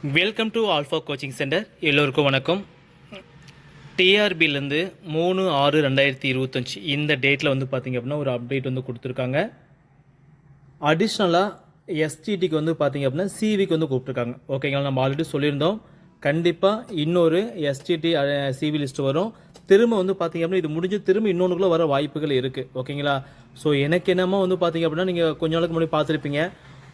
Welcome to Alpha coaching centre எல்லோருக்கும் வணக்கம். டிஆர்பிலேருந்து மூணு ஆறு ரெண்டாயிரத்தி இருபத்தஞ்சி இந்த டேட்டில் வந்து பார்த்திங்க அப்படின்னா ஒரு அப்டேட் வந்து கொடுத்துருக்காங்க. அடிஷ்னலாக எஸ்டிடிக்கு வந்து பார்த்திங்க அப்படின்னா சிவிக்கு வந்து கூப்பிட்ருக்காங்க ஓகேங்களா நம்ம ஆல்ரெடி சொல்லியிருந்தோம். கண்டிப்பாக இன்னொரு எஸ்டிடி சிவி லிஸ்ட் வரும். திரும்ப வந்து பார்த்திங்க அப்படின்னா இது முடிஞ்சு திரும்ப இன்னொன்றுக்குள்ளே வர வாய்ப்புகள் இருக்குது ஓகேங்களா ஸோ எனக்கு என்னமோ வந்து பார்த்திங்க அப்படின்னா நீங்கள் கொஞ்ச நாளுக்கு முன்னாடி பார்த்துருப்பீங்க.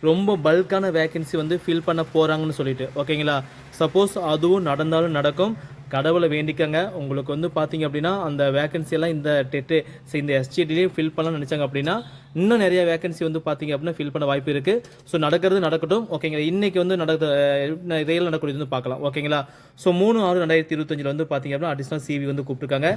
ரொம்ப பல்கான வேகன்சி வந்து ஃபில் பண்ண போகிறாங்கன்னு சொல்லிட்டு ஓகேங்களா சப்போஸ் அதுவும் நடந்தாலும் நடக்கும். கடவுளை வேண்டிக்கங்க. உங்களுக்கு வந்து பார்த்தீங்க அப்படின்னா அந்த வேகன்சி எல்லாம் இந்த டெட்டு இந்த எஸ்டிடிலையும் ஃபில் பண்ணலாம்னு நினச்சாங்க அப்படின்னா இன்னும் நிறைய வேகன்சி வந்து பார்த்தீங்க அப்படின்னா ஃபில் பண்ண வாய்ப்பு இருக்குது ஸோ நடக்கிறது நடக்கட்டும் ஓகேங்களா இன்றைக்கி வந்து நடக்க இதையில் நடக்கூடியது வந்து பார்க்கலாம் ஓகேங்களா ஸோ மூணு ஆறு ரெண்டாயிரத்தி இருபத்தஞ்சில் வந்து பார்த்தீங்க அப்படின்னா அடிஷ்னல் சிவி வந்து கூப்பிட்டுருக்காங்க.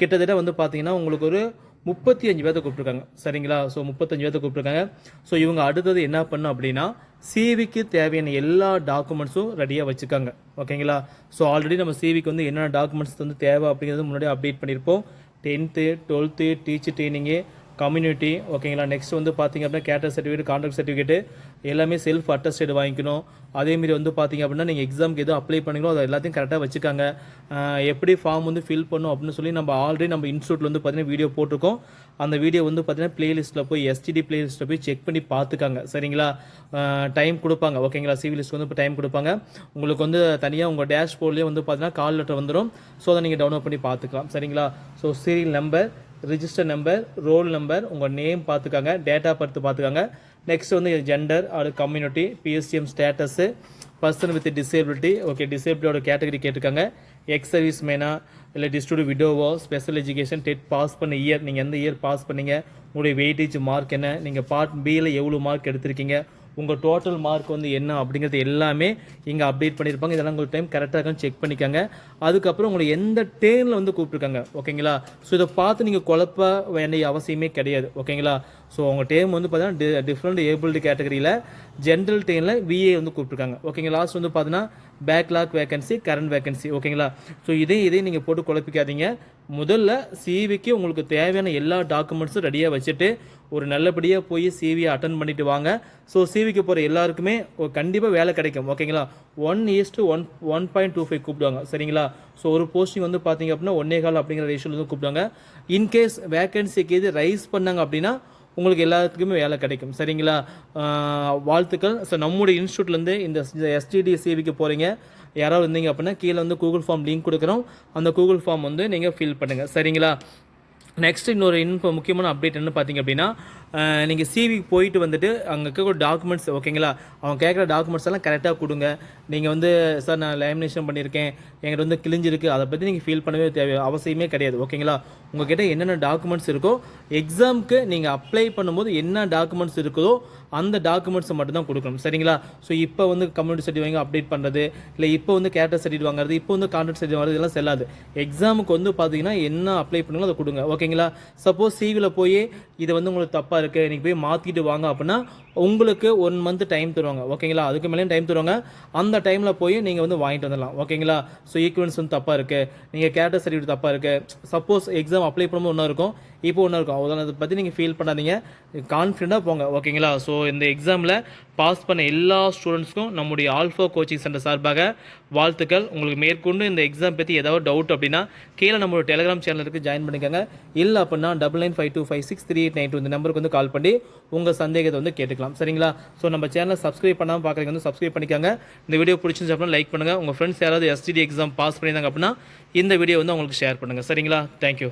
கிட்டத்தட்ட வந்து பார்த்தீங்கன்னா உங்களுக்கு ஒரு முப்பத்தி அஞ்சு பேர்த்த கூப்பிட்ருக்காங்க சரிங்களா? ஸோ முப்பத்தஞ்சு பேர்த்த கூப்பிட்ருக்காங்க ஸோ இவங்க அடுத்தது என்ன பண்ணும் அப்படின்னா சிவிக்கு தேவையான எல்லா டாக்குமெண்ட்ஸும் ரெடியாக வச்சுக்காங்க. ஓகேங்களா ஸோ ஆல்ரெடி நம்ம சிவிக்கு வந்து என்னென்ன டாக்குமெண்ட்ஸ் வந்து தேவை அப்படிங்கிறது முன்னாடி அப்டேட் பண்ணியிருப்போம். Tenth twelfth teacher training community ஓகேங்களா நெக்ஸ்ட் வந்து பார்த்தீங்க அப்படின்னா கேட்டர் சர்டிஃபிகேட் கான்ட்ராக்ட் சர்டிஃபிகேட்டு எல்லாமே செல்ஃப் அட்டஸ்டட் வாங்கிக்கணும். அதேமாரி வந்து பார்த்தீங்க அப்படின்னா நீங்கள் எக்ஸாமுக்கு எதுவும் அப்ளை பண்ணிங்களோ அதை எல்லாத்தையும் கரெக்டாக வச்சுக்காங்க. எப்படி ஃபார்ம் வந்து ஃபில் பண்ணும் அப்படின்னு சொல்லி நம்ம ஆல்ரெடி நம்ம இன்ஸ்டியூட்டில் வந்து பார்த்தீங்கன்னா வீடியோ போட்டிருக்கோம். அந்த வீடியோ வந்து பார்த்திங்கன்னா ப்ளேலிஸ்ட்டில் போய் எஸ்டிடி ப்ளேலிஸ்ட்டில் போய் செக் பண்ணி பார்த்துக்காங்க சரிங்களா? டைம் கொடுப்பாங்க. ஓகேங்களா சிவிலிஸ்ட் வந்து இப்போ டைம் கொடுப்பாங்க. உங்களுக்கு வந்து தனியாக உங்கள் டேஷ்போர்ட்லேயே வந்து பார்த்தீங்கன்னா கால் லெட்டர் வந்துடும் ஸோ அதை நீங்கள் டவுன்லோட் பண்ணி பார்த்துக்கலாம் சரிங்களா? So serial number register number roll number உங்கள் நேம் பார்த்துக்காங்க டேட்டா பர்த் பார்த்துக்காங்க. நெக்ஸ்ட் வந்து ஜெண்டர் அது community PSTM status person with disability okay டிசேபிலிட்டியோட category கேட்டிருக்காங்க எக்ஸ் சர்வீஸ் மேனா இல்லை டிஸ்ட்ரிபியூட் விடோவோ ஸ்பெஷல் எஜுகேஷன் டெட் பாஸ் பண்ண இயர் நீங்கள் எந்த இயர் பாஸ் பண்ணீங்க? உங்களுடைய வெயிட்டேஜ் மார்க் என்ன? நீங்கள் பார்ட் பியில் எவ்வளோ மார்க் எடுத்திருக்கீங்க? உங்கள் டோட்டல் மார்க் வந்து என்ன அப்படிங்கிறது எல்லாமே இங்கே அப்டேட் பண்ணியிருப்பாங்க இதெல்லாம் உங்களுக்கு டைம் கரெக்டாக இருக்கும் செக் பண்ணிக்கோங்க. அதுக்கப்புறம் உங்களை எந்த டேனில் வந்து கூப்பிட்ருக்காங்க ஓகேங்களா ஸோ இதை பார்த்து நீங்கள் குழப்ப வேண்டிய அவசியமே கிடையாது ஓகேங்களா ஸோ உங்கள் டேம் வந்து பார்த்தீங்கன்னா டிஃப்ரெண்ட் ஏபிள்டு கேட்டகரியில் ஜென்ரல் டேனில் விஏ வந்து கூப்பிட்ருக்காங்க ஓகேங்க லாஸ்ட் வந்து பார்த்தீங்கன்னா பேக்லாக் வேகன்சி கரண்ட் வேகன்சி ஓகேங்களா ஸோ இதே இதே நீங்கள் போட்டு குழப்பிக்காதீங்க. முதல்ல சிவிக்கு உங்களுக்கு தேவையான எல்லா டாக்குமெண்ட்ஸும் ரெடியாக வச்சுட்டு ஒரு நல்லபடியாக போய் சிவியை அட்டன் பண்ணிட்டு வாங்க. ஸோ சிவிக்கு போகிற எல்லாருக்குமே கண்டிப்பாக வேலை கிடைக்கும். ஓகேங்களா one is to one one point two five கூப்பிடுவாங்க. சரிங்களா? ஸோ ஒரு போஸ்டிங் வந்து பார்த்தீங்க அப்படின்னா ஒன்னே கால் அப்படிங்கிற ரேஷியோவில் வந்து கூப்பிடுவாங்க. இன்கேஸ் வேகன்சிக்கு எது ரைஸ் பண்ணாங்க அப்படின்னா உங்களுக்கு எல்லாத்துக்குமே வேலை கிடைக்கும். சரிங்களா? வாழ்த்துக்கள். ஸோ நம்முடைய இன்ஸ்டியூட்லேருந்து இந்த எஸ்டிடி சிவிக்கு போகிறீங்க யாராவது இருந்தீங்க அப்படின்னா கீழே வந்து கூகுள் ஃபார்ம் லிங்க் கொடுக்குறோம். அந்த கூகுள் ஃபார்ம் வந்து நீங்கள் ஃபில் பண்ணுங்கள் சரிங்களா? நெக்ஸ்ட் இன்னொரு இன்ஃபோ முக்கியமான அப்டேட் என்ன பார்த்தீங்க அப்படின்னா நீங்கள் சிவி போயிட்டு வந்துட்டு அங்கே இருக்க டாக்குமெண்ட்ஸ் ஓகேங்களா அவங்க கேட்குற டாக்குமெண்ட்ஸ் எல்லாம் கரெக்டாக கொடுங்க. நீங்கள் வந்து சார் நான் லேமினேஷன் பண்ணியிருக்கேன். எங்கிட்ட வந்து கிழிஞ்சிருக்கு அதை பற்றி நீங்கள் ஃபீல் பண்ணவே தேவை அவசியமே கிடையாது ஓகேங்களா உங்ககிட்ட என்னென்ன டாக்குமெண்ட்ஸ் இருக்கோ எக்ஸாமுக்கு நீங்கள் அப்ளை பண்ணும்போது என்ன டாக்குமெண்ட்ஸ் இருக்குதோ அந்த டாக்குமெண்ட்ஸை மட்டும் தான் கொடுக்கணும் சரிங்களா? ஸோ இப்போ வந்து கம்யூனிட்டி சர்டிஃபிகேட் வாங்கி அப்டேட் பண்ணுறது இல்லை இப்போ வந்து கேரக்டர் சர்டிஃபிகேட் வாங்குறது இப்போ வந்து கான்ட்ராக்ட் சர்டிஃபிகேட் வாங்குறது இதெல்லாம் செல்லாது. எக்ஸாமுக்கு வந்து பார்த்தீங்கன்னா என்ன அப்ளை பண்ணுங்களோ அதை கொடுங்க ஓகேங்களா சப்போஸ் சிவியில் போய் இதை வந்து உங்களுக்கு தப்பாக தப்பாக இருக்குது இன்றைக்கி போய் மாற்றிட்டு வாங்க அப்படின்னா உங்களுக்கு ஒன் மந்த் டைம் தருவாங்க. ஓகேங்களா அதுக்கு மேலேயும் டைம் தருவாங்க. அந்த டைமில் போய் நீங்கள் வந்து வாங்கிட்டு வந்துடலாம். ஓகேங்களா ஸோ ஈக்குவன்ஸ் வந்து தப்பாக இருக்குது நீங்கள் கேரக்டர் சர்டிஃபிகேட் தப்பாக இருக்குது சப்போஸ் எக்ஸாம் அப்ளை பண்ணும்போது ஒன்றா இருக்கும். இப்போ ஒன்றா இருக்கும். அதனால் அதை பற்றி நீங்கள் ஃபீல் பண்ணாதீங்க கான்ஃபிடண்ட்டாக போங்க. ஓகேங்களா ஸோ இந்த எக்ஸாமில் பாஸ் பண்ண எல்லா ஸ்டூடெண்ட்ஸ்க்கும் நம்முடைய ஆல்ஃபா கோச்சிங் சென்டர் சார்பாக வாழ்த்துக்கள். உங்களுக்கு மேற்கொண்டு இந்த எக்ஸாம் பற்றி ஏதாவது டவுட் அப்படின்னா கீழே நம்மளோட டெலிகிராம் சேனலுக்கு ஜாயின் பண்ணிக்கோங்க. இல்லை அப்படின்னா double nine five two five six three eight nine two இந்த நம்பருக்கு வந்து கால் பண்ணி உங்கள் சந்தேகத்தை வந்து கேட்டுக்கலாம். சரிங்களா? ஸோ நம்ம சேனலை சப்ஸ்கிரைப் பண்ணாமல் பார்க்குறீங்க வந்து சப்ஸ்கிரைப் பண்ணிக்கோங்க. இந்த வீடியோ பிடிச்சிருந்துச்சு அப்படின்னா லைக் பண்ணுங்கள் உங்கள் ஃப்ரெண்ட்ஸ் யாராவது எஸ்டிடி எக்ஸாம் பாஸ் பண்ணியிருந்தாங்க அப்படின்னா இந்த வீடியோ வந்து அவங்களுக்கு ஷேர் பண்ணுங்கள் சரிங்களா? தேங்க்யூ